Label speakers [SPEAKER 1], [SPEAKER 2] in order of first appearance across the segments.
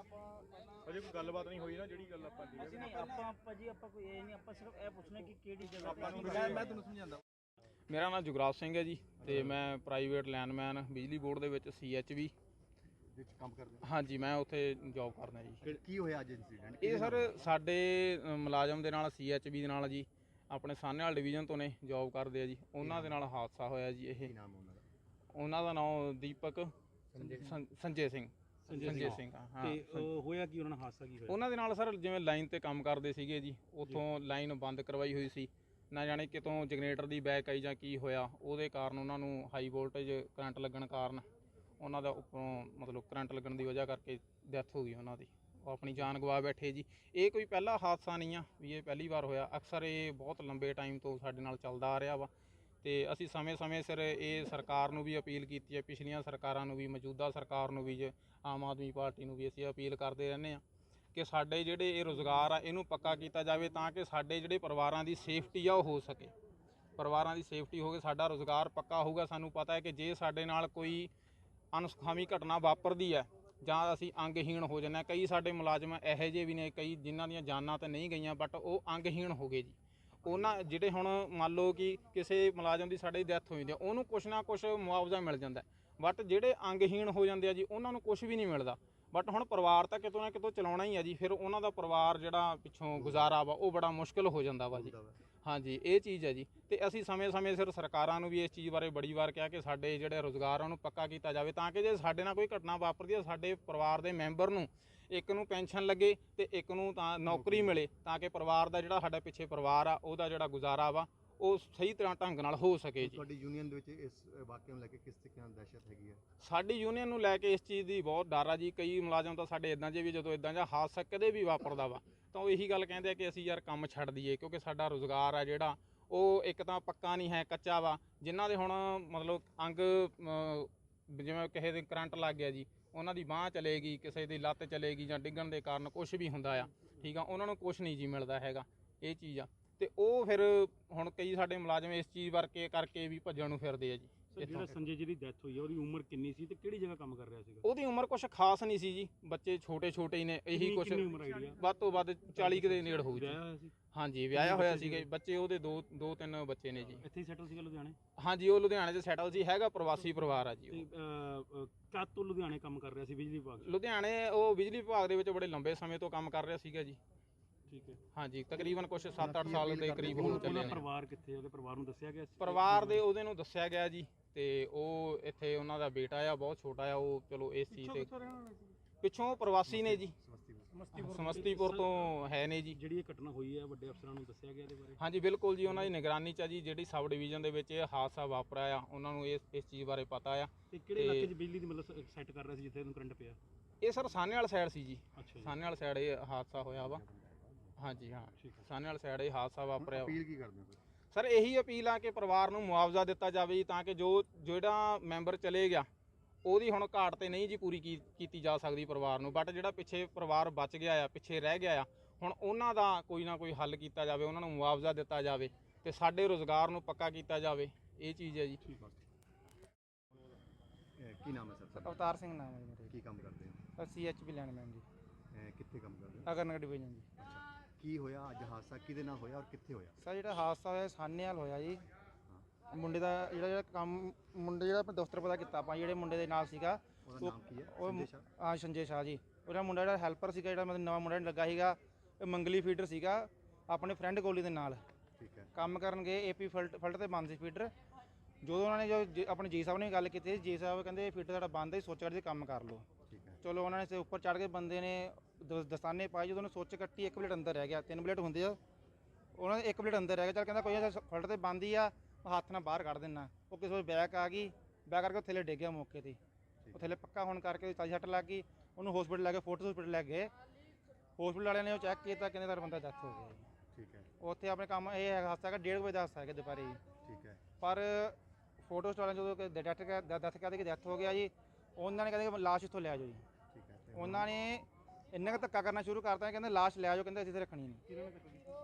[SPEAKER 1] ਅਜੇ ਕੋਈ ਗੱਲਬਾਤ ਨਹੀਂ ਹੋਈ ਨਾ ਜਿਹੜੀ ਗੱਲ ਆਪਾਂ ਦੀ
[SPEAKER 2] ਅਸੀਂ ਨਹੀਂ ਆਪਾਂ ਆਪਾਂ ਜੀ ਆਪਾਂ ਕੋਈ ਇਹ ਨਹੀਂ ਆਪਾਂ ਸਿਰਫ ਇਹ ਪੁੱਛਣਾ ਕਿ ਕਿਹੜੀ ਜਗ੍ਹਾ
[SPEAKER 1] ਆਪਾਂ ਨੂੰ
[SPEAKER 2] ਮੈਂ ਤੁਹਾਨੂੰ ਸਮਝਾਉਂਦਾ।
[SPEAKER 3] ਮੇਰਾ ਨਾਮ ਜੁਗਰਾਜ ਸਿੰਘ ਹੈ ਜੀ ਤੇ ਮੈਂ ਪ੍ਰਾਈਵੇਟ ਲਾਈਨਮੈਨ ਬਿਜਲੀ ਬੋਰਡ ਦੇ ਵਿੱਚ ਸੀਐਚਵੀ
[SPEAKER 4] ਵਿੱਚ ਕੰਮ ਕਰਦੇ
[SPEAKER 3] ਹਾਂਜੀ ਮੈਂ ਉੱਥੇ ਜੌਬ ਕਰਦਾ ਜੀ।
[SPEAKER 4] ਕੀ ਹੋਇਆ ਅੱਜ ਇਨਸੀਡੈਂਟ
[SPEAKER 3] ਇਹ ਸਰ ਸਾਡੇ ਮੁਲਾਜ਼ਮ ਦੇ ਨਾਲ ਸੀਐਚਵੀ ਦੇ ਨਾਲ ਜੀ ਆਪਣੇ ਸਾਹਨੇਵਾਲ ਡਿਵੀਜ਼ਨ ਤੋਂ ਨੇ ਜੌਬ ਕਰਦੇ ਆ ਜੀ। ਉਹਨਾਂ ਦੇ ਨਾਲ ਹਾਦਸਾ ਹੋਇਆ ਜੀ ਇਹ।
[SPEAKER 4] ਕੀ ਨਾਮ ਉਹਨਾਂ ਦਾ?
[SPEAKER 3] ਉਹਨਾਂ ਦਾ ਨਾਮ ਦੀਪਕ ਸੰ- ਸੰਜੇ ਸਿੰਘ। ਸੰਜੇ ਸਿੰਘ ਹਾਂ
[SPEAKER 2] ਤੇ ਹੋਇਆ ਕੀ ਉਹਨਾਂ ਨਾਲ ਹਾਦਸਾ ਕੀ ਹੋਇਆ?
[SPEAKER 3] ਉਹਨਾਂ ਦੇ ਨਾਲ ਸਰ ਜਿਵੇਂ ਲਾਈਨ ਤੇ ਕੰਮ ਕਰਦੇ ਸੀਗੇ ਜੀ ਉੱਥੋਂ ਲਾਈਨ ਬੰਦ ਕਰਵਾਈ ਹੋਈ ਸੀ। ਨਾ ਜਾਣੇ ਕਿਤੋਂ ਜਨਰੇਟਰ ਦੀ ਬੈਕ ਆਈ ਜਾਂ ਕੀ ਹੋਇਆ ਉਹਦੇ ਕਾਰਨ ਉਹਨਾਂ ਨੂੰ ਹਾਈ ਵੋਲਟੇਜ ਕਰੰਟ ਲੱਗਣ ਕਾਰਨ ਉਹਨਾਂ ਦਾ ਉੱਪਰੋਂ ਮਤਲਬ ਕਰੰਟ ਲੱਗਣ ਦੀ ਵਜ੍ਹਾ ਕਰਕੇ ਡੈਥ ਹੋ ਗਈ ਉਹਨਾਂ ਦੀ। ਉਹ ਆਪਣੀ ਜਾਨ ਗਵਾ ਬੈਠੇ ਜੀ। ਇਹ ਕੋਈ ਪਹਿਲਾ ਹਾਦਸਾ ਨਹੀਂ ਆ ਵੀ ਇਹ ਪਹਿਲੀ ਵਾਰ ਹੋਇਆ। ਅਕਸਰ ਇਹ ਬਹੁਤ ਲੰਬੇ ਟਾਈਮ ਤੋਂ ਸਾਡੇ ਨਾਲ ਚੱਲਦਾ ਆ ਰਿਹਾ ਵਾ। ਤੇ ਅਸੀਂ ਸਮੇਂ-ਸਮੇਂ ਸਿਰ ਇਹ ਸਰਕਾਰ ਨੂੰ ਵੀ ਅਪੀਲ ਕੀਤੀ ਹੈ, ਪਿਛਲੀਆਂ ਸਰਕਾਰਾਂ ਨੂੰ ਵੀ, ਮੌਜੂਦਾ ਸਰਕਾਰ ਨੂੰ ਵੀ, ਜੇ ਆਮ ਆਦਮੀ ਪਾਰਟੀ ਨੂੰ ਵੀ ਅਸੀਂ ਅਪੀਲ ਕਰਦੇ ਰਹਿੰਦੇ ਆ ਕਿ ਸਾਡੇ ਜਿਹੜੇ ਇਹ ਰੋਜ਼ਗਾਰ ਆ, ਇਹਨੂੰ ਪੱਕਾ ਕੀਤਾ ਜਾਵੇ ਤਾਂ ਕਿ ਸਾਡੇ ਜਿਹੜੇ ਪਰਿਵਾਰਾਂ ਦੀ ਸੇਫਟੀ ਆ, ਉਹ ਹੋ ਸਕੇ। ਪਰਿਵਾਰਾਂ ਦੀ ਸੇਫਟੀ ਹੋ ਕੇ ਸਾਡਾ ਰੋਜ਼ਗਾਰ ਪੱਕਾ ਹੋਊਗਾ। ਸਾਨੂੰ ਪਤਾ ਹੈ ਕਿ ਜੇ ਸਾਡੇ ਨਾਲ ਕੋਈ ਅਨਸੁਖਾਵੀ ਘਟਨਾ ਵਾਪਰਦੀ ਹੈ ਜਾਂ ਅਸੀਂ ਅੰਗਹੀਣ ਹੋ ਜਾਂਦੇ ਹਾਂ, ਕਈ ਸਾਡੇ ਮੁਲਾਜ਼ਮ ਇਹੋ ਜਿਹੇ ਵੀ ਨੇ, ਕਈ ਜਿਨ੍ਹਾਂ ਦੀਆਂ ਜਾਨਾਂ ਤਾਂ ਨਹੀਂ ਗਈਆਂ ਬਟ ਉਹ ਅੰਗਹੀਣ ਹੋ ਗਏ ਜੀ। ਉਹਨਾਂ ਜਿਹੜੇ ਹੁਣ ਮੰਨ ਲਓ ਕਿ ਕਿਸੇ ਮੁਲਾਜ਼ਮ ਦੀ ਸਾਡੇ ਡੈਥ ਹੋ ਜਾਂਦੀ ਹੈ ਉਹਨੂੰ ਕੁਛ ਨਾ ਕੁਛ ਮੁਆਵਜ਼ਾ ਮਿਲ ਜਾਂਦਾ ਬਟ ਜਿਹੜੇ ਅੰਗਹੀਣ ਹੋ ਜਾਂਦੇ ਆ ਜੀ ਉਹਨਾਂ ਨੂੰ ਕੁਝ ਵੀ ਨਹੀਂ ਮਿਲਦਾ। ਬਟ ਹੁਣ ਪਰਿਵਾਰ ਤਾਂ ਕਿਤੋਂ ਨਾ ਕਿਤੋਂ ਚਲਾਉਣਾ ਹੀ ਆ ਜੀ ਫਿਰ ਉਹਨਾਂ ਦਾ ਪਰਿਵਾਰ ਜਿਹੜਾ ਪਿੱਛੋਂ ਗੁਜ਼ਾਰਾ ਵਾ ਉਹ ਬੜਾ ਮੁਸ਼ਕਲ ਹੋ ਜਾਂਦਾ ਵਾ ਜੀ। ਹਾਂਜੀ ਇਹ ਚੀਜ਼ ਹੈ ਜੀ। ਤੇ ਅਸੀਂ ਸਮੇਂ-ਸਮੇਂ ਸਿਰ ਸਰਕਾਰਾਂ ਨੂੰ ਵੀ ਇਸ ਚੀਜ਼ ਬਾਰੇ ਬੜੀ ਵਾਰ ਕਿਹਾ ਕਿ ਸਾਡੇ ਜਿਹੜੇ ਰੋਜ਼ਗਾਰ ਆ ਉਹਨੂੰ ਪੱਕਾ ਕੀਤਾ ਜਾਵੇ ਤਾਂ ਕਿ ਜੇ ਸਾਡੇ ਨਾਲ ਕੋਈ ਘਟਨਾ ਵਾਪਰਦੀ ਹੈ ਸਾਡੇ ਪਰਿਵਾਰ ਦੇ ਮੈਂਬਰ ਨੂੰ ਇੱਕ ਨੂੰ ਪੈਨਸ਼ਨ ਲੱਗੇ ਤੇ ਇੱਕ ਨੂੰ ਤਾਂ ਨੌਕਰੀ ਮਿਲੇ ਤਾਂ ਕਿ ਪਰਿਵਾਰ ਦਾ ਜਿਹੜਾ ਸਾਡਾ ਪਿੱਛੇ ਪਰਿਵਾਰ ਆ ਉਹਦਾ ਜਿਹੜਾ ਗੁਜ਼ਾਰਾ ਵਾ ਉਹ ਸਹੀ ਤਰ੍ਹਾਂ ਢੰਗ ਨਾਲ ਹੋ ਸਕੇ ਜੀ।
[SPEAKER 4] ਤੁਹਾਡੀ ਯੂਨੀਅਨ ਦੇ ਵਿੱਚ ਇਸ ਵਾਕਿਆ ਨੂੰ ਲੈ ਕੇ ਕਿਸ ਤਰੀਕੇ ਨਾਲ ਦਹਿਸ਼ਤ ਹੈਗੀ ਹੈ?
[SPEAKER 3] ਸਾਡੀ ਯੂਨੀਅਨ ਨੂੰ ਲੈ ਕੇ ਇਸ ਚੀਜ਼ ਦੀ ਬਹੁਤ ਡਰ ਆ ਜੀ। ਕਈ ਮੁਲਾਜ਼ਮ ਤਾਂ ਸਾਡੇ ਇਦਾਂ ਜੇ ਵੀ ਜਦੋਂ ਇਦਾਂ ਜਾਂ ਹਾਦਸਾ ਕਦੇ ਵੀ ਵਾਪਰਦਾ ਵਾ ਤਾਂ ਉਹ ਇਹੀ ਗੱਲ ਕਹਿੰਦੇ ਆ ਕਿ ਅਸੀਂ ਯਾਰ ਕੰਮ ਛੱਡ ਦਈਏ ਕਿਉਂਕਿ ਸਾਡਾ ਰੋਜ਼ਗਾਰ ਆ ਜਿਹੜਾ ਉਹ ਇੱਕ ਤਾਂ ਪੱਕਾ ਨਹੀਂ ਹੈ ਕੱਚਾ ਵਾ। ਜਿਨ੍ਹਾਂ ਦੇ ਹੁਣ ਮਤਲਬ ਅੰਗ ਜਿਵੇਂ ਕਿਸੇ ਦੇ ਕਰੰਟ ਲੱਗ ਗਿਆ ਜੀ ਉਹਨਾਂ ਦੀ ਬਾਹ ਚਲੇਗੀ, ਕਿਸੇ ਦੀ ਲੱਤ ਚਲੇਗੀ ਜਾਂ ਡਿੱਗਣ ਦੇ ਕਾਰਨ ਕੁਝ ਵੀ ਹੁੰਦਾ ਆ, ਠੀਕ ਆ, ਉਹਨਾਂ ਨੂੰ ਕੁਝ ਨਹੀਂ ਜੀ ਮਿਲਦਾ ਹੈਗਾ, ਇਹ ਚੀਜ਼ ਆ। ਤੇ ਉਹ ਫਿਰ ਹੁਣ ਕਈ ਸਾਡੇ ਮੁਲਾਜ਼ਮ ਇਸ ਚੀਜ਼ ਵਰਕੇ ਕਰਕੇ ਵੀ ਭੱਜਣ ਨੂੰ ਫਿਰਦੇ ਆ ਜੀ।
[SPEAKER 2] ਸਰ ਜਿਹੜਾ ਸੰਜੇ ਜੀ ਦੀ ਡੈਥ ਹੋਈ ਹੈ ਉਹਦੀ ਉਮਰ ਕਿੰਨੀ ਸੀ ਤੇ ਕਿਹੜੀ ਜਗ੍ਹਾ ਕੰਮ ਕਰ ਰਿਹਾ ਸੀਗਾ?
[SPEAKER 3] ਉਹਦੀ ਉਮਰ ਕੁਛ ਖਾਸ ਨਹੀਂ ਸੀ ਜੀ। ਬੱਚੇ ਛੋਟੇ ਛੋਟੇ ਹੀ ਨੇ ਇਹੀ ਕੁਛ
[SPEAKER 2] ਕਿੰਨੀ ਉਮਰ ਆਈਡੀਆ
[SPEAKER 3] ਵੱਧ ਤੋਂ ਵੱਧ 40 ਕੁ ਦੇ ਨੇੜ ਹੋਊ ਜੀ।
[SPEAKER 2] ਵਿਆਹਿਆ ਹੋਇਆ ਸੀ?
[SPEAKER 3] ਹਾਂਜੀ ਵਿਆਹਿਆ ਹੋਇਆ ਸੀਗਾ ਜੀ। ਬੱਚੇ ਉਹਦੇ ਦੋ ਦੋ ਤਿੰਨ ਬੱਚੇ ਨੇ ਜੀ।
[SPEAKER 2] ਇੱਥੇ ਹੀ ਸੈਟਲ ਸੀਗਾ ਲੁਧਿਆਣੇ?
[SPEAKER 3] ਹਾਂਜੀ ਉਹ ਲੁਧਿਆਣੇ 'ਚ ਸੈਟਲ ਸੀ ਹੈਗਾ ਪ੍ਰਵਾਸੀ ਪਰਿਵਾਰ ਆ ਜੀ
[SPEAKER 2] ਤੇ
[SPEAKER 3] ਉਹ।
[SPEAKER 2] ਕਦ ਤੋਂ ਲੁਧਿਆਣੇ ਕੰਮ ਕਰ ਰਿਹਾ ਸੀ ਬਿਜਲੀ ਵਿਭਾਗ 'ਚ?
[SPEAKER 3] ਲੁਧਿਆਣੇ ਉਹ ਬਿਜਲੀ ਵਿਭਾਗ ਦੇ ਵਿੱਚ ਬੜੇ ਲੰਬੇ ਸਮੇਂ ਤੋਂ ਕੰਮ ਕਰ ਰਿਹਾ ਸੀਗਾ ਜੀ।
[SPEAKER 2] ਠੀਕ ਹੈ।
[SPEAKER 3] ਹਾਂਜੀ ਤਕਰੀਬਨ ਕੁਛ 7-8 ਸਾਲ ਦੇ ਕਰੀਬ ਹੋ? ਚੱਲੇ
[SPEAKER 2] ਉਹਦਾ
[SPEAKER 3] ਨੇ।
[SPEAKER 2] ਪਰਿਵਾਰ ਕਿੱਥੇ? ਉਹਦੇ ਪਰਿਵਾਰ ਨੂੰ ਦੱਸਿਆ ਗਿਆ ਸੀ?
[SPEAKER 3] ਪਰਿਵਾਰ ਦੇ ਉਹਦੇ ਨੂੰ ਦੱਸਿਆ ਗਿਆ ਜੀ ਤੇ ਉਹ ਇੱਥੇ ਉਹਨਾਂ ਦਾ ਬੇਟਾ ਆ ਬਹੁਤ ਛੋਟਾ ਆ ਉਹ ਚਲੋ ਇਸ ਚੀਜ਼ ਤੇ ਪਿੱਛੋਂ ਪ੍ਰਵਾਸੀ ਨੇ ਜੀ। ਸਮਸਤੀਪੁਰ। ਤੋਂ ਹੈ ਨੇ ਜੀ।
[SPEAKER 2] ਜਿਹੜੀ ਇਹ ਘਟਨਾ ਹੋਈ ਹੈ ਵੱਡੇ ਅਫਸਰਾਂ ਨੂੰ ਦੱਸਿਆ ਗਿਆ ਇਹਦੇ ਬਾਰੇ?
[SPEAKER 3] ਹਾਂਜੀ ਬਿਲਕੁਲ ਜੀ ਉਹਨਾਂ ਦੀ ਨਿਗਰਾਨੀ ਚ ਆ ਜੀ ਜਿਹੜੀ ਸਬ ਡਿਵੀਜ਼ਨ ਦੇ ਵਿੱਚ ਇਹ ਹਾਦਸਾ ਵਾਪਰਿਆ ਆ ਉਹਨਾਂ ਨੂੰ ਇਸ ਇਸ ਚੀਜ਼ ਬਾਰੇ ਪਤਾ ਆ।
[SPEAKER 2] ਤੇ ਕਿਹੜੇ
[SPEAKER 3] ਤੇ-
[SPEAKER 2] ਇਲਾਕੇ 'ਚ ਬਿਜਲੀ ਦੀ ਮਤਲਬ ਸੈੱਟ ਕਰ ਰਿਹਾ ਸੀ ਜਿੱਥੇ ਇਹਨੂੰ ਕਰੰਟ ਪਿਆ?
[SPEAKER 3] ਇਹ ਸਰ ਸਾਹਨੇ ਵਾਲਾ ਸਾਈਡ ਸੀ ਜੀ।
[SPEAKER 2] ਅੱਛਾ ਜੀ।
[SPEAKER 3] ਸਾਹਨੇ ਵਾਲਾ ਸਾਈਡ ਇਹ ਹਾਦਸਾ ਹੋਇਆ ਵਾ। ਹਾਂਜੀ ਹਾਂ।
[SPEAKER 2] ਠੀਕ ਹੈ।
[SPEAKER 3] ਸਾਹਨੇ ਵਾਲਾ ਸਾਈਡ ਇਹ ਹਾਦਸਾ ਵਾਪਰਿਆ।
[SPEAKER 4] ਅਪੀਲ ਕੀ ਕਰਦੇ ਹੋ ਫਿਰ?
[SPEAKER 3] ਸਰ ਇਹੀ ਅਪੀਲ ਆ ਕਿ ਪਰਿਵਾਰ ਨੂੰ ਮੁਆਵਜ਼ਾ ਦਿੱਤਾ ਜਾਵੇ ਜੀ ਤਾਂ ਕਿ ਜੋ ਜਿਹੜਾ ਮੈਂਬਰ ਚਲੇ ਗਿਆ ਉਹਦੀ ਹੁਣ ਘਾਟ ਤੇ ਨਹੀਂ ਜੀ ਪੂਰੀ ਕੀ- ਕੀਤੀ ਜਾ ਸਕਦੀ ਪਰਿਵਾਰ ਨੂੰ। ਬਟ ਜਿਹੜਾ ਪਿੱਛੇ ਪਰਿਵਾਰ ਬਚ ਗਿਆ ਆ ਪਿੱਛੇ ਰਹਿ ਗਿਆ ਆ ਹੁਣ ਉਹਨਾਂ ਦਾ ਕੋਈ ਨਾ ਕੋਈ ਹੱਲ ਕੀਤਾ ਜਾਵੇ ਉਹਨਾਂ ਨੂੰ ਮੁਆਵਜ਼ਾ ਦਿੱਤਾ ਜਾਵੇ ਤੇ ਸਾਡੇ ਰੋਜ਼ਗਾਰ ਨੂੰ ਪੱਕਾ ਕੀਤਾ ਜਾਵੇ। ਇਹ ਚੀਜ਼ ਹੈ ਜੀ।
[SPEAKER 4] ਇਹ ਕੀ ਨਾਮ ਹੈ ਸਰ ਤੁਹਾਡਾ?
[SPEAKER 5] ਅਵਤਾਰ ਸਿੰਘ ਨਾਮ ਹੈ ਜੀ ਮੇਰੇ
[SPEAKER 4] ਕੀ ਕੰਮ ਕਰਦੇ ਹੋ?
[SPEAKER 5] ਸੀਐਚਪੀ ਲੈਂਡਮੈਨ ਜੀ।
[SPEAKER 4] ਇਹ ਕਿੱਥੇ ਕੰਮ ਕਰਦੇ ਹੋ?
[SPEAKER 5] ਅਗਰਨਗਰ ਡਿਵੀਜ਼ਨ ਜੀ।
[SPEAKER 4] ਕੀ ਹੋਇਆ? ਅੱਜ ਹਾਦਸਾ ਕਿਹਦੇ ਨਾਲ ਹੋਇਆ ਔਰ ਕਿੱਥੇ ਹੋਇਆ?
[SPEAKER 5] ਸਰ ਜਿਹੜਾ ਹਾਦਸਾ ਹੋਇਆ ਸਾਨੇਵਾਲ ਹੋਇਆ ਜੀ। ਮੁੰਡੇ ਦਾ ਜਿਹੜਾ ਜਿਹੜਾ ਕੰਮ ਮੁੰਡੇ ਜਿਹੜਾ ਆਪਾਂ ਦਫ਼ਤਰ ਪਤਾ ਕੀਤਾ ਆਪਾਂ ਜਿਹੜੇ ਮੁੰਡੇ ਦੇ ਨਾਲ ਸੀਗਾ
[SPEAKER 4] ਉਹਦਾ ਨਾਮ ਕੀ ਹੈ?
[SPEAKER 5] ਉਹ
[SPEAKER 4] ਸੰਜੇ ਸ਼ਾਹ?
[SPEAKER 5] ਸੰਜੇ ਸ਼ਾਹ ਜੀ। ਉਹਦਾ ਮੁੰਡਾ ਜਿਹੜਾ ਹੈਲਪਰ ਸੀਗਾ ਜਿਹੜਾ ਮਤਲਬ ਨਵਾਂ ਮੁੰਡਾ ਲੱਗਾ ਸੀਗਾ ਇਹ ਮੰਗਲੀ ਫੀਡਰ ਸੀਗਾ ਆਪਣੇ ਫਰੈਂਡ ਕੋਲੀ ਦੇ ਨਾਲ।
[SPEAKER 4] ਠੀਕ ਹੈ।
[SPEAKER 5] ਕੰਮ ਕਰਨ ਗਏ ਏਪੀ ਫਲਟ ਫਲਟ ਤੇ ਬੰਦ ਸੀ ਫੀਡਰ। ਜਦੋਂ ਉਹਨਾਂ ਨੇ ਜੋ ਜੀ- ਆਪਣੇ ਜੀ ਸਾਹਿਬ ਨੇ ਗੱਲ ਕੀਤੀ ਜੀ ਸਾਹਿਬ ਕਹਿੰਦੇ ਫੀਡਰ ਸਾਡਾ ਬੰਦ ਹੈ ਸੋਚ ਕਰਦੇ ਕੰਮ ਕਰ ਲਓ।
[SPEAKER 4] ਠੀਕ ਹੈ।
[SPEAKER 5] ਚਲੋ ਉਹਨਾਂ ਨੇ ਤੇ ਉੱਪਰ ਚੜ ਕੇ ਬੰਦੇ ਨੇ ਦ- ਦਸਤਾਨੇ ਪਾਏ ਜਦੋਂ ਉਹਨੇ ਸੁੱਚ ਕੱਟੀ ਇੱਕ ਪਲੇਟ ਅੰਦਰ ਰਹਿ ਗਿਆ ਤਿੰਨ ਪਲੇਟ ਹੁੰਦੇ ਆ। ਉਹਨਾਂ ਦੇ ਇੱਕ ਪਲੇਟ ਅੰਦਰ ਰਹਿ ਗਿਆ ਚਲ ਕਹਿੰਦਾ ਕੋਈ ਨਾ ਫਲਟ ਤੇ ਬੰਦ ਹੀ ਆ ਮੈਂ ਹੱਥ ਨਾਲ ਬਾਹਰ ਕੱਢ ਦਿੰਨਾ। ਉਹ ਕਿਸੇ ਵੇਲੇ ਬੈਕ ਆ ਗਈ ਬੈਕ ਕਰਕੇ ਉਹ ਥੱਲੇ ਡਿੱਗ ਗਿਆ ਮੌਕੇ ਤੇ। ਉਹ ਥੱਲੇ ਪੱਕਾ ਹੋਣ ਕਰਕੇ ਤਾਜੀ ਸੱਟ ਲੱਗ ਗਈ ਉਹਨੂੰ ਹਸਪੀਟਲ ਲੈ ਕੇ ਫੋਰਟ ਹਸਪੀਟਲ ਲੈ ਗਏ। ਹਸਪੀਟਲ ਵਾਲਿਆਂ ਨੇ ਉਹ ਚੈੱਕ ਕੀਤਾ ਕਹਿੰਦੇ ਸਰ ਬੰਦਾ ਡੈਥ ਹੋ ਗਿਆ। ਜੀ
[SPEAKER 4] ਠੀਕ ਹੈ।
[SPEAKER 5] ਉੱਥੇ ਆਪਣੇ ਕੰਮ ਇਹ ਹੈਗਾ ਹਾਦਸਾ ਹੈਗਾ 1:30 ਵਜੇ ਦਾ ਹਾਦਸਾ ਹੈਗਾ ਦੁਪਹਿਰੇ ਜੀ
[SPEAKER 4] ਠੀਕ ਹੈ।
[SPEAKER 5] ਪਰ ਫੋਟੋ ਸਟਾਲਾਂ ਜਦੋਂ ਡੈਥ ਡੈਥ ਕਹਿੰਦੇ ਕਿ ਡੈਥ ਹੋ ਗਿਆ ਜੀ ਉਹਨਾਂ ਨੇ ਕਹਿੰਦੇ ਕਿ ਲਾਸ਼ ਇੱਥੋਂ ਲੈ ਜਾਓ ਜੀ।
[SPEAKER 4] ਠੀਕ ਹੈ ਤੇ
[SPEAKER 5] ਉਹਨਾਂ ਨੇ ਇੰਨਾ ਕੁ ਧੱਕਾ ਕਰਨਾ ਸ਼ੁਰੂ ਕਰਤਾ, ਕਹਿੰਦੇ ਲਾਸ਼ ਲੈ ਜਾਓ ਕਹਿੰਦੇ ਅਸੀਂ ਇੱਥੇ ਰੱਖਣੀ ਨਹੀਂ।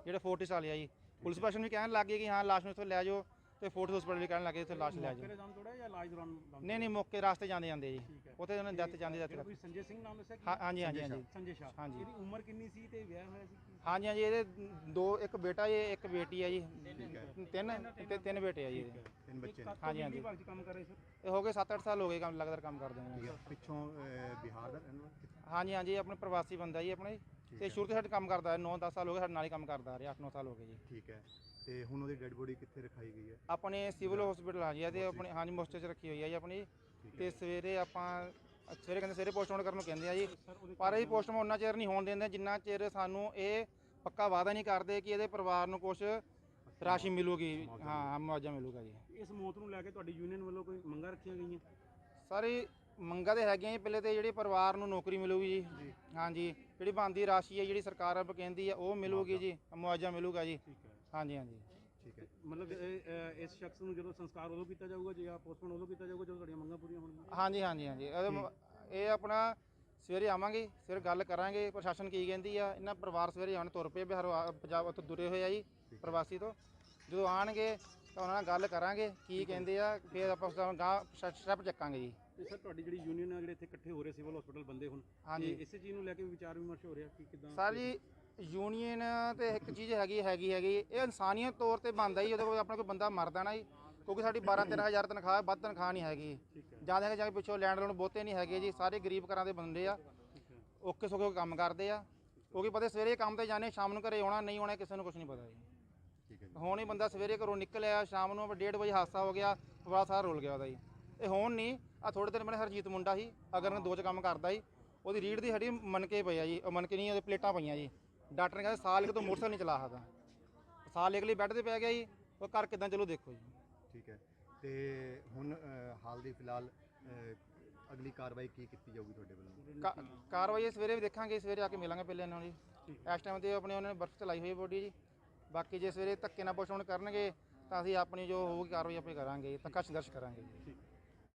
[SPEAKER 5] ਜਿਹੜੇ ਫੋਰਟਿਸ ਵਾਲੇ ਆ ਜੀ। ਪੁਲਿਸ ਪ੍ਰਸ਼ਾਸਨ ਵੀ ਕਹਿਣ ਲੱਗ ਗਏ ਕਿ ਹਾਂ, ਲਾਸ਼ ਨੂੰ ਇੱਥੋਂ ਲੈ ਜਾਓ। ਤੇ ਫੋਰਟਿਸ ਹਸਪੀਟਲ ਵੀ ਕਹਿਣ ਲੱਗੇ ਇੱਥੇ ਲਾਸ਼ ਲੈ ਜਾਓ।
[SPEAKER 2] ਦਮ ਤੋੜਿਆ ਜਾਂ ਇਲਾਜ ਦੌਰਾਨ ਦਮ
[SPEAKER 5] ਨਹੀਂ ਨਹੀਂ ਮੌਕੇ ਰਾਸਤੇ ਜਾਂਦੇ ਜਾਂਦੇ ਜੀ।
[SPEAKER 2] ਠੀਕ ਹੈ।
[SPEAKER 5] ਉੱਥੇ ਉਹਨਾਂ ਨੇ ਡੈਥ ਜਾਂਦੀ
[SPEAKER 2] ਜਿਹੜਾ
[SPEAKER 5] ਡੈਥ
[SPEAKER 2] ਕੋਈ ਸੰਜੇ ਸਿੰਘ ਨਾਮ ਦੱਸਿਆ ਕੀ?
[SPEAKER 5] ਹਾਂ ਹਾਂਜੀ ਹਾਂਜੀ ਹਾਂਜੀ।
[SPEAKER 2] ਸੰਜੇ ਸ਼ਾਹ।
[SPEAKER 5] ਹਾਂਜੀ।
[SPEAKER 2] ਇਹਦੀ ਉਮਰ ਕਿੰਨੀ ਸੀ ਤੇ ਵਿਆਹ ਹੋਇਆ ਸੀ? ਕੀ?
[SPEAKER 5] ਹਾਂਜੀ ਹਾਂਜੀ ਇਹਦੇ ਦੋ ਇੱਕ ਬੇਟਾ ਜੀ ਇੱਕ ਬੇਟੀ ਆ ਜੀ।
[SPEAKER 4] ਹੈ।
[SPEAKER 5] ਤਿੰਨ ਤੇ ਤਿੰਨ ਬੇਟੇ ਆ ਜੀ ਇਹਦੇ।
[SPEAKER 4] ਤਿੰਨ ਬੱਚੇ ਨੇ।
[SPEAKER 2] ਕਦ ਤੋਂ
[SPEAKER 5] ਹਾਂਜੀ, ਹਾਂਜੀ।
[SPEAKER 2] ਵਿਭਾਗ 'ਚ ਕੰਮ ਕਰ ਰਹੇ ਸਰ
[SPEAKER 5] ਇਹ ਹੋ ਗਏ 7-8 ਸਾਲ ਹੋ ਗਏ ਕੰਮ ਲਗਾਤਾਰ ਕੰਮ ਕਰਦੇ
[SPEAKER 4] ਠੀਕ
[SPEAKER 5] ਨੇ
[SPEAKER 4] ਹੈ। ਪਿੱਛੋਂ ਅਹ, ਬਿਹਾਰ ਦਾ ਰਹਿਣ ਵਾਲਾ ਕਿੱਥੇ?
[SPEAKER 5] ਹਾਂਜੀ ਹਾਂਜੀ ਆਪਣੇ ਪ੍ਰਵਾਸੀ ਬੰਦਾ ਜੀ ਆਪਣੇ। ਤੇ
[SPEAKER 4] ਹੈ,
[SPEAKER 5] ਸ਼ੁਰੂ ਤੋਂ ਸਾਡੇ ਕੰਮ ਕਰਦਾ 9-10 ਸਾਲ ਹੋ ਗਏ ਸਾਡੇ ਨਾਲ ਹੀ ਕੰਮ ਕਰਦਾ ਆ ਰਿਹਾ 8-9 ਸਾਲ ਹੋ ਗਏ ਜੀ।
[SPEAKER 4] ਠੀਕ ਹੈ। ਤੇ ਹੁਣ ਉਹਦੀ ਡੈੱਡ ਬੋਡੀ ਕਿੱਥੇ ਰਖਾਈ ਗਈ ਹੈ?
[SPEAKER 5] ਆਪਣੇ ਸਿਵਲ ਹਸਪੀਟਲ ਆ ਜੀ ਇਹਦੇ ਆਪਣੇ ਹਾਂਜੀ ਮੋਸਟਰ 'ਚ ਰੱਖੀ ਹੋਈ ਆ ਜੀ ਆਪਣੀ। ਤੇ
[SPEAKER 4] ਹੈ
[SPEAKER 5] ਸਵੇਰੇ ਆਪਾਂ ਸਵੇਰੇ ਕਹਿੰਦੇ ਸਵੇਰੇ ਪੋਸਟਮਾਰਟਮ ਕਰਨ ਨੂੰ ਕਹਿੰਦੇ ਆ ਜੀ। ਪਰ ਇਹ ਪੋਸਟਮਾਰਟਮ ਉਹਨਾਂ ਚਿਰ ਨਹੀਂ ਹੋਣ ਦਿੰਦੇ ਜਿੰਨਾ ਚਿਰ ਸਾਨੂੰ ਇਹ ਪੱਕਾ ਵਾਅਦਾ ਨਹੀਂ ਕਰਦੇ ਕਿ ਇਹਦੇ ਪਰਿਵਾਰ ਨੂੰ ਕੁਝ ਰਾਸ਼ੀ ਮਿਲੂਗੀ। ਹਾਂ ਮੁਆਵਜ਼ਾ ਮਿਲੂਗਾ ਜੀ।
[SPEAKER 2] ਇਸ ਮੌਤ ਨੂੰ ਲੈ ਕੇ ਤੁਹਾਡੀ ਯੂਨੀਅਨ ਵੱਲੋਂ ਕੋਈ ਮੰਗਾਂ ਰੱਖੀਆਂ ਗਈਆਂ?
[SPEAKER 5] ਸਾਰੇ ਮੰਗਾਂ ਤੇ ਹੈਗੀਆਂ ਜੀ। ਪਹਿਲੇ ਤੇ ਜਿਹੜੇ ਪਰਿਵਾਰ ਨੂੰ ਨੌਕਰੀ ਮਿਲੂਗੀ ਜੀ। ਹਾਂਜੀ ਜਿਹੜੀ ਬਣਦੀ ਰਾਸ਼ੀ ਹੈ ਜਿਹੜੀ ਸਰਕਾਰ ਆਪ ਕਹਿੰਦੀ ਆ ਉਹ ਮਿਲੂਗੀ ਜੀ ਮੁਆਵਜ਼ਾ ਮਿਲੂਗਾ ਜੀ।
[SPEAKER 2] ਹੈ।
[SPEAKER 5] ਹਾਂਜੀ ਹਾਂਜੀ।
[SPEAKER 4] ਠੀਕ ਹੈ।
[SPEAKER 2] ਮਤਲਬ ਇਹ, ਅਹ, ਇਸ ਸ਼ਖਸ ਨੂੰ ਜਦੋਂ ਸੰਸਕਾਰ ਉਦੋਂ ਕੀਤਾ ਜਾਊਗਾ ਜਾਂ ਪੋਸਟਮਾਰਟਮ ਉਦੋਂ ਕੀਤਾ ਜਾਊਗਾ ਜਦੋਂ ਤੁਹਾਡੀਆਂ ਮੰਗਾਂ ਪੂਰੀਆਂ ਹੋਣਗੀਆਂ?
[SPEAKER 5] ਹਾਂਜੀ ਹਾਂਜੀ ਹਾਂਜੀ। ਇਹਦੇ ਮ- ਇਹ ਆਪਣਾ ਸਵੇਰੇ ਆਵਾਂਗੇ ਫਿਰ ਗੱਲ ਕਰਾਂਗੇ ਪ੍ਰਸ਼ਾਸਨ ਕੀ ਕਹਿੰਦੀ ਆ ਇਹਨਾਂ ਪਰਿਵਾਰ ਸਵੇਰੇ ਆਉਣ ਤੁਰ ਪਏ ਬਿਹਾਰ ਪੰਜਾਬ ਤੋਂ ਦੁਰੇ ਹੋਏ ਆ ਜੀ ਪ੍ਰਵਾਸੀ ਤੋਂ। ਜਦੋਂ ਆਣਗੇ ਤਾਂ ਉਹਨਾਂ ਨਾਲ ਗੱਲ ਕਰਾਂਗੇ ਕੀ ਕਹਿੰਦੇ ਆ ਫਿਰ ਆਪਾਂ ਉਸ ਦਾ ਗਾਂ ਸਟੈਪ ਚੱਕਾਂਗੇ ਜੀ।
[SPEAKER 2] ਤੇ ਸਰ ਤੁਹਾਡੀ ਜਿਹੜੀ ਯੂਨੀਅਨ ਆ ਜਿਹੜੇ ਇੱਥੇ ਇਕੱਠੇ ਹੋ ਰਹੇ ਸਿਵਲ ਹਸਪੀਟਲ ਬੰਦੇ ਹੁਣ
[SPEAKER 5] ਹਾਂਜੀ।
[SPEAKER 2] ਤੇ ਇਸੇ ਚੀਜ਼ ਨੂੰ ਲੈ ਕੇ ਵੀ ਵਿਚਾਰ ਵਿਮਰਸ਼ ਹੋ ਰਿਹਾ ਕਿ ਕਿਦਾਂ?
[SPEAKER 5] ਸਾਰੀ ਯੂਨੀਅਨ ਤੇ ਇੱਕ ਚੀਜ਼ ਹੈਗੀ ਹੈਗੀ ਹੈਗੀ। ਇਹ ਇਨਸਾਨੀਅਤ ਤੌਰ ਤੇ ਬਣਦਾ ਹੀ ਜਦੋਂ ਕੋਈ ਆਪਣਾ ਕੋਈ ਬੰਦਾ ਮਰਦਾ ਨਾ ਜੀ ਕਿਉਂਕਿ ਸਾਡੀ 12 13000 ਤਨਖਾਹ ਹੈ, ਵੱਧ ਤਨਖਾਹ ਨਹੀਂ ਹੈਗੀ। ਜ਼ਿਆਦਾ ਕਿ ਜਾ ਕੇ ਪਿੱਛੋਂ ਲੈਂਡ ਲੋਨ ਬਹੁਤੇ ਨਹੀਂ ਹੈਗੇ ਜੀ ਸਾਰੇ ਗਰੀਬ ਘਰਾਂ ਦੇ ਬੰਦੇ ਆ। ਓਕੇ ਸੋਕੇ ਕੰਮ ਕਰਦੇ ਆ। ਕਿਉਂਕਿ ਪਤਾ ਸਵੇਰੇ ਕੰਮ ਤੇ ਜਾਣੇ ਸ਼ਾਮ ਨੂੰ ਘਰੇ ਆਉਣਾ ਨਹੀਂ ਆਉਣਾ ਕਿਸੇ ਨੂੰ ਕੁਝ ਨਹੀਂ ਪਤਾ ਜੀ।
[SPEAKER 4] ਠੀਕ ਹੈ ਜੀ।
[SPEAKER 5] ਹੁਣ ਹੀ ਬੰਦਾ ਸਵੇਰੇ ਘਰੋਂ ਨਿਕਲਿਆ ਸ਼ਾਮ ਨੂੰ 1:30 ਵਜੇ ਹਾਦਸਾ ਹੋ ਗਿਆ ਪਰਿਵਾਰ ਸਾਰਾ ਰੁਲ ਗਿਆ ਉਹਦਾ ਜੀ। ਇਹ ਹੁਣ ਨਹੀਂ ਆ ਥੋੜੇ ਦਿਨ ਪਹਿਲਾਂ ਹਰਜੀਤ ਮੁੰਡਾ ਸੀ ਅਗਰ ਨੇ ਦੋ ਚ ਕੰਮ ਕਰਦਾ ਸੀ ਉਹਦੀ ਰੀੜ ਦੀ ਹੱਡੀ ਮਨਕੇ ਪਈ ਆ ਜੀ ਉਹ ਮਨਕੇ ਨਹੀਂ ਉਹਦੇ ਪਲੇਟਾਂ ਪਈਆਂ ਜੀ। ਡਾਕਟਰ ਨੇ ਕਹਿੰਦਾ ਸਾਲ ਇੱਕ ਤੋਂ ਮੋਟਰਸਾਈਕਲ ਨਹੀਂ ਚਲਾ ਸਕਦਾ। ਸਾਲ ਇੱਕ ਲਈ ਬੈੱਡ ਤੇ ਪੈ ਗਿਆ ਜੀ ਉਹ ਕਰ ਕਿਦਾਂ ਚਲੋ ਦੇਖੋ ਜੀ।
[SPEAKER 4] ਠੀਕ ਹੈ। ਤੇ ਹੁਣ ਹਾਲ ਦੀ ਫਿਲਹਾਲ ਅਗਲੀ ਕਾਰਵਾਈ ਕੀ ਕੀਤੀ ਜਾਊਗੀ ਤੁਹਾਡੇ ਵੱਲੋਂ?
[SPEAKER 5] ਕਾ- ਕਾਰਵਾਈ ਸਵੇਰੇ ਵੀ ਦੇਖਾਂਗੇ ਸਵੇਰੇ ਆ ਕੇ ਮਿਲਾਂਗੇ ਪਹਿਲੇ ਇਹਨਾਂ ਨੂੰ ਜੀ। ਇਸ ਟਾਈਮ ਤੇ ਆਪਣੇ ਉਹਨਾਂ ਨੇ ਬਰਫ਼ ਚਲਾਈ ਹੋਈ ਬੋਡੀ ਜੀ। ਬਾਕੀ ਜੇ ਸਵੇਰੇ ਧੱਕੇ ਨਾਲ ਪੋਸਟਮਾਰਟਮ ਕਰਨਗੇ ਤਾਂ ਅਸੀਂ ਆਪਣੀ ਜੋ ਹੋਊਗੀ ਕਾਰਵਾਈ ਆਪੇ ਕਰਾਂਗੇ ਤੱਕਾ ਸੰਘਰਸ਼ ਕਰਾਂਗੇ ਜੀ।